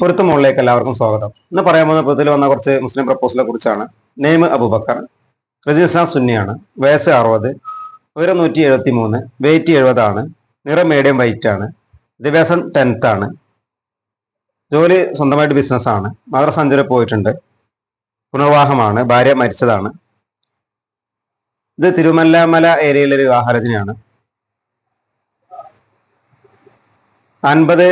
പൊരുത്ത മുകളിലേക്ക് എല്ലാവർക്കും സ്വാഗതം. ഇന്ന് പറയാൻ പോകുന്ന പുറത്തിൽ വന്ന കുറച്ച് മുസ്ലിം പ്രപ്പോസലെ കുറിച്ചാണ്. നെയ്മ് അബുബക്കർ റജി ഇസ്ലാം സുന്നിയാണ് വയസ്സ് അറുപത് ഉയരം നൂറ്റി എഴുപത്തി മൂന്ന് വെയിറ്റ് എഴുപതാണ് നിറം മീഡിയം വൈറ്റ് ആണ് വിദ്യാഭ്യാസം ടെൻത്ത് ആണ് ജോലി സ്വന്തമായിട്ട് ബിസിനസ് ആണ് മദർ സഞ്ചുരി പോയിട്ടുണ്ട് പുനർവാഹമാണ് ഭാര്യ മരിച്ചതാണ്. ഇത് തിരുമല്ലമല ഏരിയയിലെ ഒരു വിവാഹരചനയാണ് അൻപത്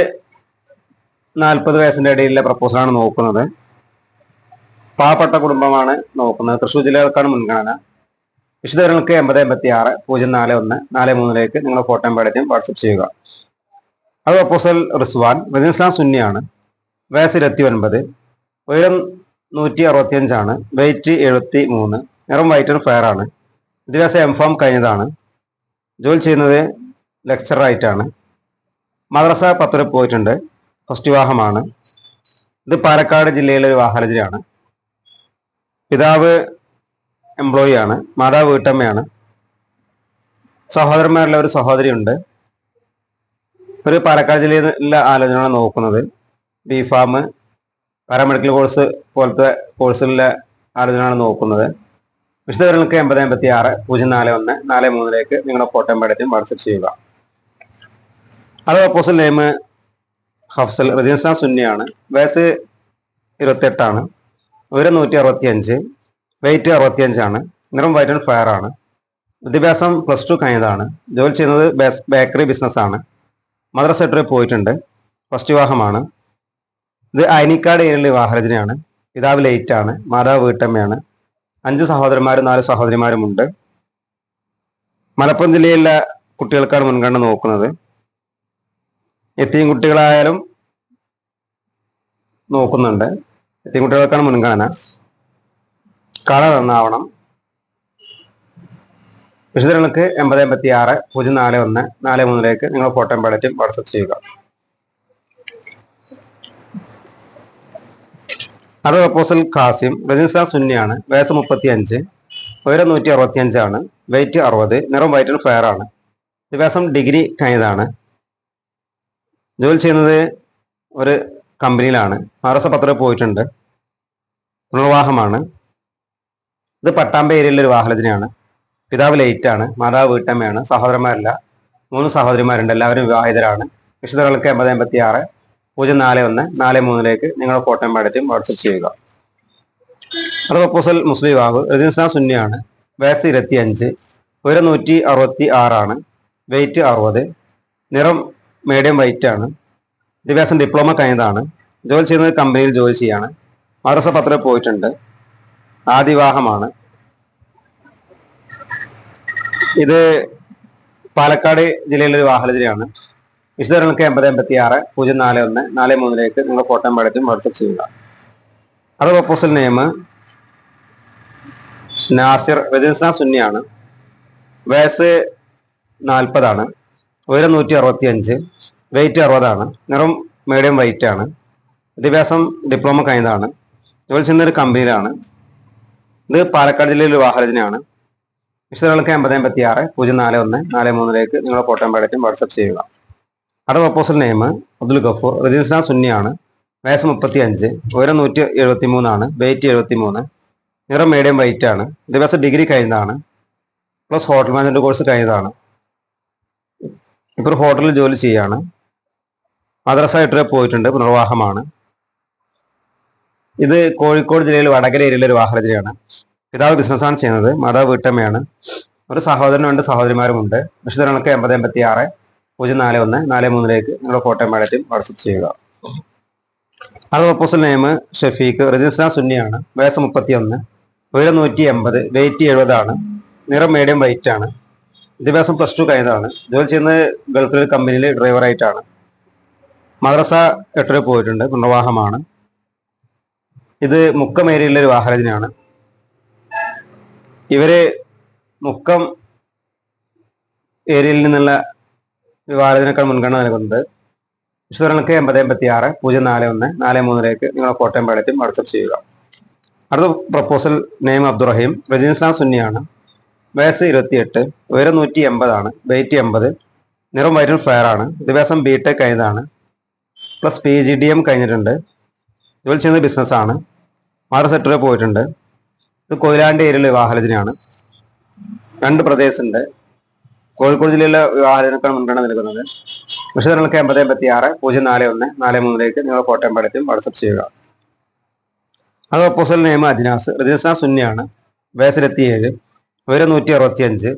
നാൽപ്പത് വയസ്സിന്റെ ഇടയിലുള്ള പ്രപ്പോസലാണ് നോക്കുന്നത്. പാവപ്പെട്ട കുടുംബമാണ് നോക്കുന്നത്. തൃശ്ശൂർ ജില്ലകൾക്കാണ് മുൻഗണന. വിശദങ്ങൾക്ക് എൺപത് എൺപത്തി ആറ് പൂജ്യം നാല് ഒന്ന് നാല് മൂന്നിലേക്ക് നിങ്ങൾ ഫോട്ടോ പേടറ്റും വാട്സപ്പ് ചെയ്യുക. അത് പ്രപ്പോസൽ റിസ്വാൻ റിസ്ലാം സുന്നിയാണ്. വയസ്സ് ഇരുപത്തി ഒൻപത് ഉയരം നൂറ്റി അറുപത്തിയഞ്ചാണ് വെയിറ്റ് എഴുപത്തി മൂന്ന് നിറം വൈറ്റ് ആൻഡ് ഫെയർ ആണ്. വിദ്യാഭ്യാസം എം ഫോം കഴിഞ്ഞതാണ്. ജോലി ചെയ്യുന്നത് ലെക്ചറായിട്ടാണ് മദ്രസ പത്തുരപ്പ് പോയിട്ടുണ്ട്. ഫസ്റ്റ് വിവാഹമാണ്. ഇത് പാലക്കാട് ജില്ലയിലെ ഒരു വാഹനജരാണ് പിതാവ് എംപ്ലോയി ആണ് മാതാവ് വീട്ടമ്മയാണ്. സഹോദരന്മാരിലെ ഒരു സഹോദരിയുണ്ട്. ഒരു പാലക്കാട് ജില്ലയിലെ ആലോചനയാണ് നോക്കുന്നത്. ബി ഫാം പാരാമെഡിക്കൽ കോഴ്സ് പോലത്തെ കോഴ്സിലെ ആലോചനയാണ് നോക്കുന്നത്. വിശദവിവരങ്ങൾക്ക് എൺപത് എൺപത്തി ആറ് പൂജ്യം നാല് ഒന്ന് നാല് മൂന്നിലേക്ക് നിങ്ങളുടെ ഫോട്ടോ പേടറ്റും വാട്സപ്പ് ചെയ്യുക. അത് ഓപ്പോസിറ്റ് നെയിം ഹഫ്സൽ റജീസ്ലാം സുന്നിയാണ്. വയസ്സ് ഇരുപത്തെട്ടാണ് ഉയരം നൂറ്റി അറുപത്തി അഞ്ച് വെയിറ്റ് അറുപത്തിയഞ്ചാണ്. നിറം വൈറ്റ് ആൻഡ് ഫയർ ആണ്. വിദ്യാഭ്യാസം പ്ലസ് ടു കഴിഞ്ഞതാണ്. ജോലി ചെയ്യുന്നത് ബേക്കറി ബിസിനസ്സാണ് മദ്രസ സെക്രട്ടറി പോയിട്ടുണ്ട്. ഫസ്റ്റ് വിവാഹമാണ്. ഇത് അയനിക്കാട് ഏരിയയിലെ വിവാഹരചനയാണ് പിതാവ് ലേറ്റ് ആണ്. മാതാവ് വീട്ടമ്മയാണ്. അഞ്ച് സഹോദരന്മാരും നാല് സഹോദരിമാരുമുണ്ട് മലപ്പുറം ജില്ലയിലെ കുട്ടികൾക്കാണ് മുൻഗണന നോക്കുന്നത്. എത്തിയും കുട്ടികളായാലും നോക്കുന്നുണ്ട്. എത്തിയും കുട്ടികൾക്കാണ് മുൻഗണന. കളർ നന്നാവണം വിശദങ്ങൾക്ക് എൺപത് എൺപത്തി ആറ് പൂജ്യം നാല് ഒന്ന് നാല് മൂന്നിലേക്ക് നിങ്ങൾ ഫോട്ടോ പേടറ്റും വാട്സപ്പ് ചെയ്യുക. അത് പ്രപ്പോസൽ ഖാസിം റജിസ്ട്രാർ സുന്നിയാണ് വയസ്സ് മുപ്പത്തി അഞ്ച് ഉയരം നൂറ്റി അറുപത്തി അഞ്ചാണ് വെയിറ്റ് അറുപത് നിറം വൈറ്റ് ആൻഡ് ഫെയർ ആണ്. ദിവസം ഡിഗ്രി കഴിഞ്ഞതാണ്. ജോലി ചെയ്യുന്നത് ഒരു കമ്പനിയിലാണ്. ആർ എസ് പത്ര പോയിട്ടുണ്ട്. പുനർവാഹമാണ് ഇത് പട്ടാമ്പ ഏരിയയിലെ ഒരു വാഹനത്തിനാണ് പിതാവ് ലേറ്റാണ് മാതാവ് വീട്ടമ്മയാണ്. സഹോദരന്മാരില്ല. മൂന്ന് സഹോദരിമാരുണ്ട്. എല്ലാവരും വിവാഹിതരാണ്. വിശുദ്ധകൾക്ക് എൺപത് എൺപത്തി ആറ് പൂജ്യം നാല് ഒന്ന് നാല് മൂന്നിലേക്ക് നിങ്ങളുടെ കോട്ടയം പാടത്തെയും വാട്സപ്പ് ചെയ്യുക. അത് പ്രപ്പോസൽ മുസ്ലിം വിവാഹ്. റജിൻസ്ന സുന്നിയാണ്. വയസ്സ് ഇരുപത്തി അഞ്ച് ഉയരം നൂറ്റി അറുപത്തി ആറാണ് വെയിറ്റ് അറുപത്. നിറം മീഡിയം വൈറ്റ് ആണ്. വിദ്യാഭ്യാസം ഡിപ്ലോമ കഴിഞ്ഞതാണ്. ജോലി ചെയ്യുന്നത് കമ്പനിയിൽ ജോലി ചെയ്യാണ്. മദ്രസ പത്രത്തിൽ പോയിട്ടുണ്ട്. ആദിവാഹമാണ്. ഇത് പാലക്കാട് ജില്ലയിലെ ഒരു വാഹനത്തിലാണ് വിശദങ്ങൾക്ക് എൺപത് എൺപത്തി ആറ് പൂജ്യം നാല് ഒന്ന് നാല് മൂന്നിലേക്ക് നിങ്ങൾ ഫോട്ടോ പാടത്തും വാട്സപ്പ് ചെയ്യുക. അത് പ്രപ്പോസൽ നെയിം നാസിർ രജിസ്ന സുന്നിയാണ്. വയസ്സ് നാൽപ്പതാണ്. ഉയരം നൂറ്റി അറുപത്തി അഞ്ച് വെയിറ്റ് അറുപതാണ്. നിറം മീഡിയം വൈറ്റ് ആണ്. വിദ്യാഭ്യാസം ഡിപ്ലോമ കഴിഞ്ഞതാണ്. ജോലി ചെയ്യുന്ന ഒരു കമ്പനിയിലാണ് ഇത് പാലക്കാട് ജില്ലയിലെ ഒരു വാഹനത്തിനാണ് വിശദങ്ങൾക്ക് എൺപത് എൺപത്തി ആറ് പൂജ്യം നാല് ഒന്ന് നാല് മൂന്നിലേക്ക് നിങ്ങളുടെ കോട്ടയം പേടറ്റും വാട്സപ്പ് ചെയ്യുക. അടുത്ത പ്രപ്പോസൽ നെയിം അബ്ദുൽ ഗഫൂർ രജിസ്ന സുന്നിയാണ്. വയസ്സ് മുപ്പത്തി അഞ്ച് ഉയരം നൂറ്റി എഴുപത്തി മൂന്നാണ് വെയിറ്റ് എഴുപത്തി മൂന്ന് നിറം മീഡിയം വൈറ്റ് ആണ്. വിദ്യാഭ്യാസം ഡിഗ്രി കഴിഞ്ഞതാണ്. പ്ലസ് ഹോട്ടൽ മാനേജ്മെന്റ് കോഴ്സ് കഴിഞ്ഞതാണ്. ഇപ്പോൾ ഒരു ഹോട്ടലിൽ ജോലി ചെയ്യാണ്. മദ്രസ എട്ടര പോയിട്ടുണ്ട് പുനർവാഹമാണ്. ഇത് കോഴിക്കോട് ജില്ലയിൽ വടകര ഏരിയയിലെ ഒരു വാഹനത്തിലാണ് പിതാവ് ബിസിനസ്സാണ് ചെയ്യുന്നത് മാതാവ് വീട്ടമ്മയാണ്. ഒരു സഹോദരനും രണ്ട് സഹോദരിമാരുമുണ്ട്. വിശദങ്ങൾക്ക് എൺപത് എൺപത്തി ആറ് പൂജ്യം നാല് ഒന്ന് നാല് മൂന്നിലേക്ക് നിങ്ങളുടെ ഫോട്ടോയും പാടറ്റും വാട്സപ്പ് ചെയ്യുക. അത് പ്രപ്പോസൽ നെയിം ഷഫീഖ് രജിസ്ട്രാ സുന്നിയാണ് വയസ്സ് മുപ്പത്തി ഒന്ന് ഉയരം നൂറ്റി എൺപത് വെയിറ്റ് എഴുപതാണ് നിറം മീഡിയം വൈറ്റ് ആണ്. വിദ്യാഭ്യാസം പ്ലസ് ടു കഴിഞ്ഞതാണ്. ജോലി ചെയ്യുന്നത് ഗൾഫിൽ കമ്പനിയിൽ ഡ്രൈവറായിട്ടാണ് മദ്രസ എട്ടര പോയിട്ടുണ്ട്. പുനർവാഹമാണ് ഇത് മുക്കം ഏരിയയിലെ ഒരു വാഹനജനാണ് ഇവർ മുക്കം ഏരിയയിൽ നിന്നുള്ള വിവാഹത്തിനേക്കാൾ മുൻഗണന നൽകുന്നത് വിശദങ്ങൾക്ക് എൺപത് എൺപത്തി ആറ് പൂജ്യം നാല് ഒന്ന് നാല് മൂന്നിലേക്ക് നിങ്ങളുടെ ഫോട്ടോയും പാടറ്റും വാട്സപ്പ് ചെയ്യുക. അടുത്ത പ്രപ്പോസൽ നെയിം അബ്ദുറഹീം. റജീൻസ്ലാം സുന്നിയാണ്. വയസ്സ് ഇരുപത്തിയെട്ട് ഉയരം നൂറ്റി എൺപതാണ് വെയിറ്റ് എൺപത് നിറം വൈറ്റ് ഫയർ ആണ് വിദ്യാഭ്യാസം ബി ടെക് കഴിഞ്ഞതാണ് plus P G D M കഴിഞ്ഞിട്ടുണ്ട് ജോലി ചെയ്യുന്നത് ബിസിനസ്സാണ് മാറി സെക്ടറിൽ പോയിട്ടുണ്ട് ഇത് കൊയിലാണ്ടി ഏരിയയിലെ വിവാഹലജനയാണ് രണ്ട് പ്രദേശമുണ്ട് കോഴിക്കോട് ജില്ലയിലെ വിവാഹലജനക്കാണ് മുൻഗണന നൽകുന്നത് വിശദങ്ങൾക്ക് എൺപത് എൺപത്തി ആറ് പൂജ്യം നാല് ഒന്ന് നാല് മൂന്നിലേക്ക് നിങ്ങൾ കോട്ടയം പടറ്റും വാട്സപ്പ് ചെയ്യുക. അത് ഒപ്പോസൽ നെയിം അജിനാസ് രജിസ്ന സുന്നിയാണ് വയസ്സിലെത്തിയേഴ് ഉയരം നൂറ്റി അറുപത്തി അഞ്ച്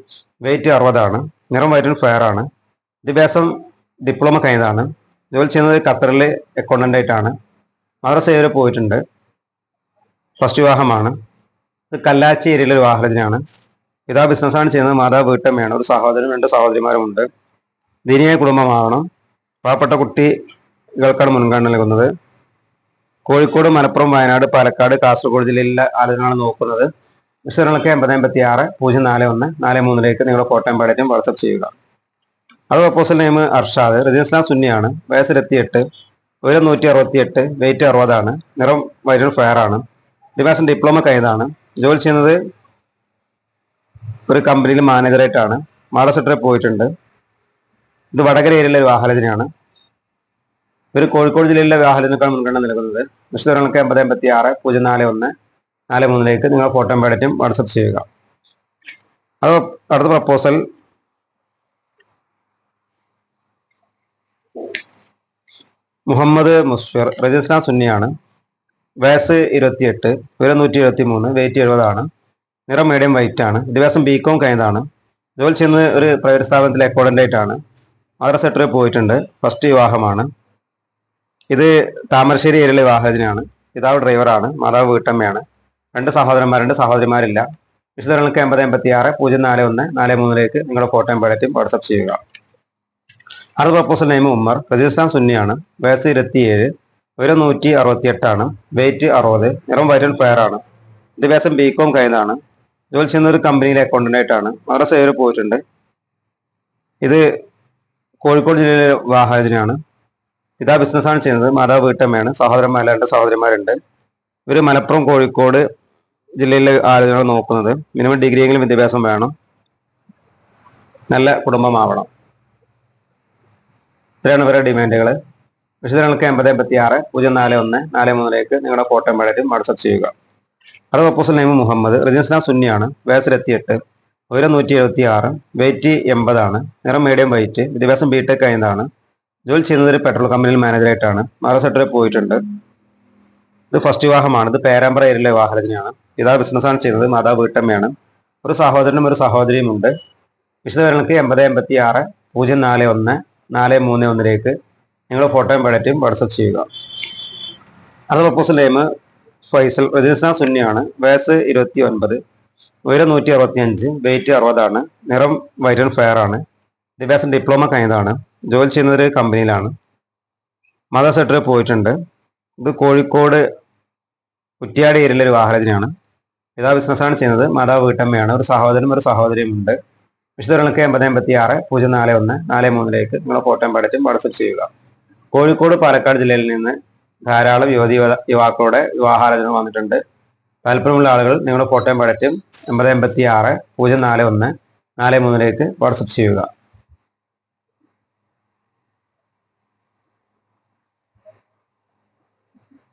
വെയിറ്റ് അറുപതാണ് നിറം വയറ്റിൽ ഫെയർ ആണ്. വിദ്യാഭ്യാസം ഡിപ്ലോമ കഴിഞ്ഞതാണ്. ജോലി ചെയ്യുന്നത് ഖത്തറിൽ അക്കൗണ്ടന്റ് ആയിട്ടാണ്. മദ്രസ വരെ പോയിട്ടുണ്ട്. ഫസ്റ്റ് വിവാഹമാണ്. ഇത് കല്ലാച്ചി ഏരിയയിലെ ഒരു വാഹനത്തിനാണ്. ഇതാ ബിസിനസ്സാണ് ചെയ്യുന്നത്. മാതാവ് വീട്ടമ്മയാണ്. ഒരു സഹോദരനും രണ്ട് സഹോദരിമാരുമുണ്ട് ദീനിയായ കുടുംബമാവണം. പാവപ്പെട്ട കുട്ടികൾക്കാണ് മുൻഗണന നൽകുന്നത്. കോഴിക്കോട് മലപ്പുറം വയനാട് പാലക്കാട് കാസർഗോഡ് ജില്ലയിലെ ആളുകളാണ് നോക്കുന്നത്. വിശദങ്ങൾക്ക് എൺപത് എൺപത്തി ആറ് പൂജ്യം നാല് ഒന്ന് നാല് മൂന്നിലേക്ക് നിങ്ങൾ കോട്ടയം പാടേറ്റം വാട്സപ്പ് ചെയ്യുക. അത് പ്രപ്പോസൽ നെയിം അർഷാദ്. റജിസ്ലാം സുന്നിയാണ്. വയസ്സിലെത്തിയെട്ട് ഉയരം നൂറ്റി അറുപത്തി എട്ട് വെയിറ്റ് അറുപതാണ് നിറം വൈറ്റ് ഫയർ ആണ്. ഡിവാസം ഡിപ്ലോമ കൈതാണ് ജോലി ചെയ്യുന്നത് ഒരു കമ്പനിയിൽ മാനേജറായിട്ടാണ് മാടസെറ്ററിൽ പോയിട്ടുണ്ട്. ഇത് വടകര ഏരിയയിലെ വാഹനത്തിനാണ് ഇവർ കോഴിക്കോട് ജില്ലയിലെ വാഹനത്തിനേക്കാൾ മുൻഗണന നൽകുന്നത്. വിശദങ്ങൾക്ക് എൺപത് എൺപത്തി ആറ് പൂജ്യം നാല് ഒന്ന് നാല് മൂന്നിലേക്ക് നിങ്ങൾ ഫോട്ടോ പേടറ്റും വാട്സപ്പ് ചെയ്യുക. അത് അടുത്ത പ്രപ്പോസൽ മുഹമ്മദ് മുസ്ഫിർ രജിസ്ന സുന്നിയാണ്. വയസ്സ് ഇരുപത്തിയെട്ട് ഉയരം നൂറ്റി ഇരുപത്തി മൂന്ന് വെയിറ്റ് എഴുപതാണ്. നിറം മീഡിയം വൈറ്റ് ആണ്. ദിവസം ബി കോം കഴിഞ്ഞതാണ്. ജോലി ചെയ്യുന്നത് ഒരു പ്രൈവറ്റ് സ്ഥാപനത്തിലെ അക്കൗണ്ടന്റ് ആയിട്ടാണ് മദ്ര സെക്ടറിൽ പോയിട്ടുണ്ട്. ഫസ്റ്റ് വിവാഹമാണ്. ഇത് താമരശ്ശേരി ഏരിയയിലെ വിവാഹത്തിനാണ്. പിതാവ് ഡ്രൈവറാണ് മാതാവ് വീട്ടമ്മയാണ്. രണ്ട് സഹോദരന്മാരുണ്ട് സഹോദരിമാരില്ല. വിശദങ്ങൾക്ക് എൺപത് എൺപത്തി ആറ് പൂജ്യം നാല് ഒന്ന് നാല് മൂന്നിലേക്ക് നിങ്ങളുടെ ഫോട്ടോയും പഴറ്റും വാട്സപ്പ് ചെയ്യുക. അടുത്ത പ്രപ്പോസൽ നെയിം ഉമ്മർ രജിസ്ട്രാൻ സുന്നിയാണ് വയസ്സ് ഇരുപത്തിയേഴ് ഉയരം നൂറ്റി അറുപത്തി എട്ടാണ് വെയിറ്റ് അറുപത് നിറം വൈറ്റൽ ഫയർ ആണ്. വിദ്യാഭ്യാസം ബി കോം കഴിഞ്ഞതാണ് ജോലി ചെയ്യുന്ന ഒരു കമ്പനിയിലെ അക്കൗണ്ടന്റ് ആയിട്ടാണ് മദ്രസ വരെ പോയിട്ടുണ്ട്. ഇത് കോഴിക്കോട് ജില്ലയിലെ വാഹനത്തിനാണ് ഇതാ ബിസിനസ്സാണ് ചെയ്യുന്നത് മാതാവ് വീട്ടമ്മയാണ് സഹോദരന്മാരുണ്ട് സഹോദരിമാരുണ്ട്. ഇവർ മലപ്പുറം കോഴിക്കോട് ജില്ലയിലെ ആളുകളാണ് നോക്കുന്നത്. മിനിമം ഡിഗ്രിയെങ്കിലും വിദ്യാഭ്യാസം വേണം. നല്ല കുടുംബമാവണം. ഇത്രയാണ് ഇവരുടെ ഡിമാൻഡുകൾ വിശദങ്ങൾക്ക് എൺപത് എൺപത്തി ആറ് പൂജ്യം നാല് ഒന്ന് നാല് മൂന്നിലേക്ക് നിങ്ങളുടെ കോട്ടയം വേണ്ടിയിട്ട് വാട്സപ്പ് ചെയ്യുക. അടുത്ത പ്രപ്പോസൽ നെയ്മ് മുഹമ്മദ്. രജിസ്ന സുന്നിയാണ്. വയസ്സിലെത്തിയിട്ട് ഉയരം നൂറ്റി എഴുപത്തി ആറ് വെയിറ്റ് എൺപതാണ്. നിറം മീഡിയം വൈറ്റ് വിദ്യാഭ്യാസം ബി ടെക് കഴിഞ്ഞതാണ് ജോലി ചെയ്യുന്നത് ഒരു പെട്രോൾ കമ്പനിയിൽ മാനേജറായിട്ടാണ് മറസെട്ടറിൽ പോയിട്ടുണ്ട്. ഇത് ഫസ്റ്റ് വിവാഹമാണ്. ഇത് പേരാമ്പ്ര ഏരിയയിലെ വിവാഹത്തിനാണ് ഇതാ ബിസിനസ്സാണ് ചെയ്യുന്നത്. മാതാവ് വീട്ടമ്മയാണ്. ഒരു സഹോദരനും ഒരു സഹോദരിയും ഉണ്ട് വിശദവിവരങ്ങൾക്ക് എൺപത് എൺപത്തി ആറ് പൂജ്യം നാല് ഒന്ന് നാല് മൂന്ന് ഒന്നിലേക്ക് നിങ്ങൾ ഫോട്ടോയും പഴറ്റും വാട്സപ്പ് ചെയ്യുക. അത് പ്രപ്പോസൽ നെയിം ഫൈസൽ രജിസ്ന സുന്നിയാണ്. വയസ്സ് ഇരുപത്തി ഒൻപത് ഉയരം നൂറ്റി അറുപത്തി അഞ്ച് വെയിറ്റ് അറുപതാണ് നിറം വൈറ്റ് ആൻഡ് ഫെയർ ആണ്. വിദ്യാഭ്യാസം ഡിപ്ലോമ കഴിഞ്ഞതാണ്. ജോലി ചെയ്യുന്നത് ഒരു കമ്പനിയിലാണ് മദർ സെക്ടറിൽ പോയിട്ടുണ്ട്. ഇത് കോഴിക്കോട് കുറ്റിയാടി ഏരിയയിലെ വാഹനത്തിനാണ്. പിതാവ് ബിസിനസ്സാണ് ചെയ്യുന്നത്. മാതാവ് വീട്ടമ്മയാണ്. ഒരു സഹോദരനും ഒരു സഹോദരിയും ഉണ്ട് വിശുദ്ധങ്ങൾക്ക് എൺപത് എൺപത്തി ആറ് പൂജ്യം നാല് ഒന്ന് നാല് മൂന്നിലേക്ക് നിങ്ങൾ കോട്ടയം പഠിച്ചും വാട്സപ്പ് ചെയ്യുക. കോഴിക്കോട് പാലക്കാട് ജില്ലയിൽ നിന്ന് ധാരാളം യുവതി യുവ- യുവാക്കളുടെ വിവാഹാലോചന വന്നിട്ടുണ്ട്. താല്പര്യമുള്ള ആളുകൾ നിങ്ങളുടെ കോട്ടയം പഠിച്ചും എൺപത് എൺപത്തി ആറ് പൂജ്യം നാല് ഒന്ന് നാല് മൂന്നിലേക്ക് വാട്സപ്പ് ചെയ്യുക.